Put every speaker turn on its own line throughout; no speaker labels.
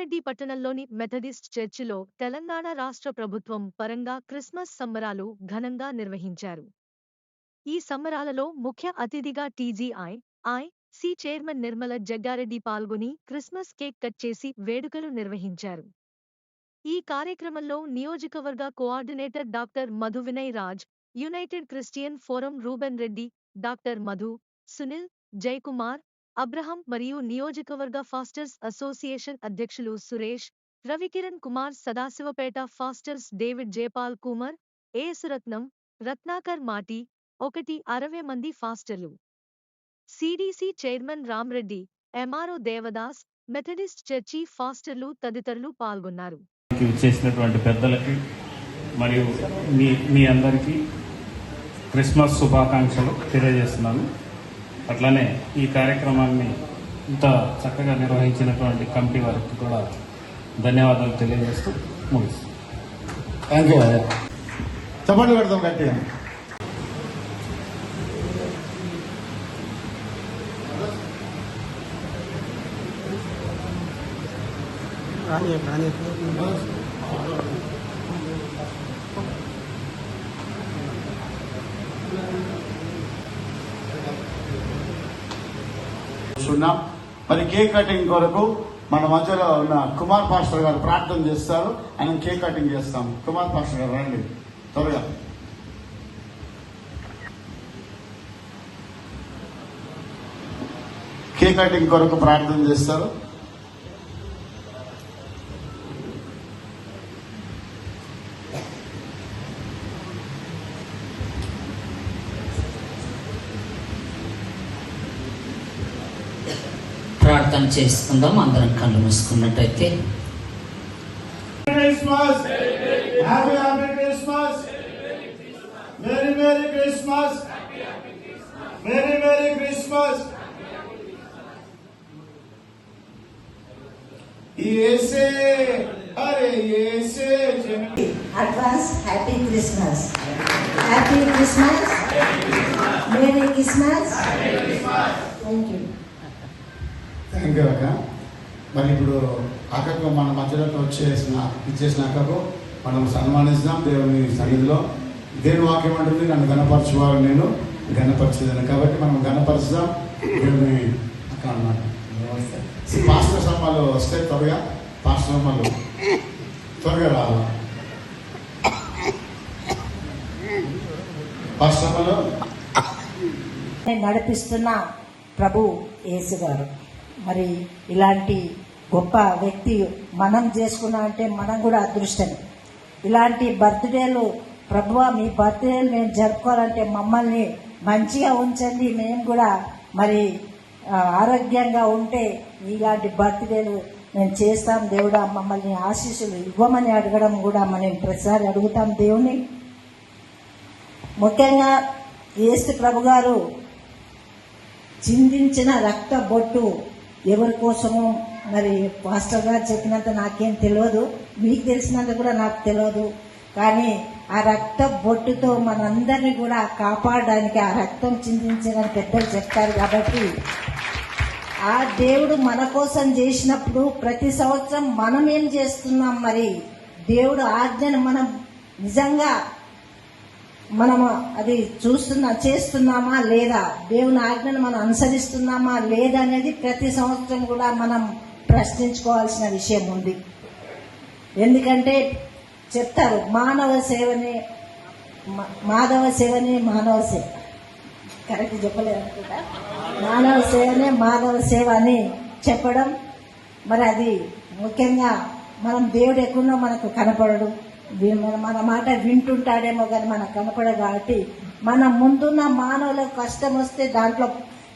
పట్టణంలోని మెథడిస్ట్ చర్చిలో తెలంగాణ రాష్ట్ర ప్రభుత్వం పరంగా క్రిస్మస్ సంబరాలు ఘనంగా నిర్వహించారు. ఈ సంబరాలలో ముఖ్య అతిథిగా TGI I C chairman Nirmala Jaggareddy పాల్గొని క్రిస్మస్ కేక్ కట్ చేసి వేడుకలు నిర్వహించారు. ఈ కార్యక్రమంలో నియోజకవర్గ coordinator doctor Madhu Vinay Raj United Christian Forum Reuben Reddy doctor Madhu Sunil Jayakumar Abraham మరియు నియోజకవర్గ ఫాస్టర్స్ అసోసియేషన్ అధ్యక్షులు సురేష్ రవికిరణ్ కుమార్ సదాశివపేట ఫాస్టర్స్ డేవిడ్ జేపాల్ కుమార్ ఏసురత్నం రత్నాకర్ మాటి ఒకటి అరవై మంది ఫాస్టర్లు. CDC chairman Ramreddy MRO Devadas Methodist church ఫాస్టర్లు తదితరులు పాల్గొన్నారు.
చేసినటువంటి పెద్దలకి మరియు మీ మీ అందరికీ క్రిస్మస్ శుభాకాంక్షలు తెలియజేస్తున్నాను. అట్లానే ఈ కార్యక్రమాన్ని ఇంత చక్కగా నిర్వహించినటువంటి కమిటీ వారికి కూడా ధన్యవాదాలు తెలియజేస్తూ ముగిస్తాను
థ్యాంక్ యూ చెప్పండి పెడతాం గట్టిగా.
రాని రాని
చూస్తున్నాం. మరి కేక్ కటింగ్ కొరకు మన మధ్యలో ఉన్న కుమార్ పాస్టర్ గారు ప్రార్థన చేస్తారు. ఆయన కేక్ కటింగ్ చేస్తాం. కుమార్ పాస్టర్ గారు రండి. త్వరగా. కేక్ కటింగ్ కొరకు ప్రార్థన చేస్తారు.
ప్రార్థన చేసుకుందాం అందరం కళ్ళు మూసుకున్నట్టయితే.
Christmas happy happy Christmas merry merry Christmas merry merry Christmas ఏసే అరే ఏసే జన-
advance happy Christmas happy Christmas merry Christmas thank you
thank you అక్క మరి ఇప్పుడు అక్కకు మన మధ్యలోకి వచ్చేసిన ఇచ్చేసిన అక్కకు మనం సన్మానిస్తాం దేవుని సన్నిధిలో. దేవుని వాక్యం అంటుంది నన్ను గణపరచువారు నేను గణపరిచేదాన్ని కాబట్టి మనం గణపరుస్తాం దేవుని అక్క అన్నమాట. పాస్టర్ సమ్మాలు వస్తే త్వరగా పాస్టర్ సమ్మాలు త్వరగా రావాలి? పాస్టర్ సమ్మాలు
నడిపిస్తున్న ప్రభు యేసు గారు మరి ఇలాంటి గొప్ప వ్యక్తి మనం చేసుకున్నాం అంటే మనం కూడా అదృష్టం ఇలాంటి బర్త్డేలు ప్రభువా మీ బర్త్డేలు మేము జరుపుకోవాలంటే మమ్మల్ని మంచిగా ఉంచండి మేము కూడా మరి ఆరోగ్యంగా ఉంటే ఇలాంటి బర్త్డేలు మేము చేస్తాం. దేవుడా మమ్మల్ని ఆశీస్సులు ఇవ్వమని అడగడం కూడా మనం ప్రతిసారి అడుగుతాం దేవుని ముఖ్యంగా ఏసు ప్రభు గారు చిందించిన రక్త బొట్టు ఎవరి కోసమో మరి పాస్టర్ గారు చెప్పినంత నాకేం తెలియదు. మీకు తెలిసినంత కూడా నాకు తెలియదు. కానీ ఆ రక్త బొట్టుతో మనందరినీ కూడా కాపాడడానికి ఆ రక్తం చిందించడానికి పెద్దలు చెప్తారు కాబట్టి ఆ దేవుడు మన కోసం చేసినప్పుడు ప్రతి సంవత్సరం మనం ఏం చేస్తున్నాం మరి? దేవుడు ఆజ్ఞను మనం నిజంగా మనము అది చూస్తున్నా చేస్తున్నామా లేదా? దేవుని ఆజ్ఞను మనం అనుసరిస్తున్నామా లేదా అనేది ప్రతి సంవత్సరం కూడా మనం ప్రశ్నించుకోవాల్సిన విషయం ఉంది. ఎందుకంటే చెప్తారు మానవ సేవనే మాధవ సేవనే మానవ సేవ. కరెక్ట్ చెప్పలేదు అనుకుంటా? మానవ సేవనే మాధవ సేవ అని చెప్పడం మరి అది ముఖ్యంగా మనం దేవుడు ఎక్కడో మనకు కనపడడు. మన- మాట వింటుంటాడేమో కానీ మనకు కనపడదు కాబట్టి మన ముందున్న మానవులకు కష్టం వస్తే దాంట్లో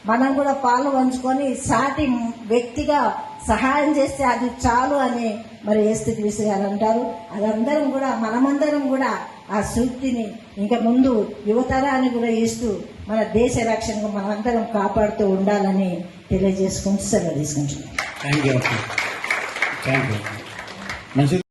మనం కూడా పాలు పంచుకొని సాటి వ్యక్తిగా సహాయం చేస్తే అది చాలు అని మరి ఏస్తు క్రీస్తు గారు అంటారు. అదందరం కూడా మనమందరం కూడా ఆ సూక్తిని ఇంకా ముందు యువతరాన్ని కూడా ఇస్తూ మన దేశ రక్షణకు మనమందరం కాపాడుతూ ఉండాలని తెలియజేసుకుంటూ సెలవు తీసుకుంటున్నాం.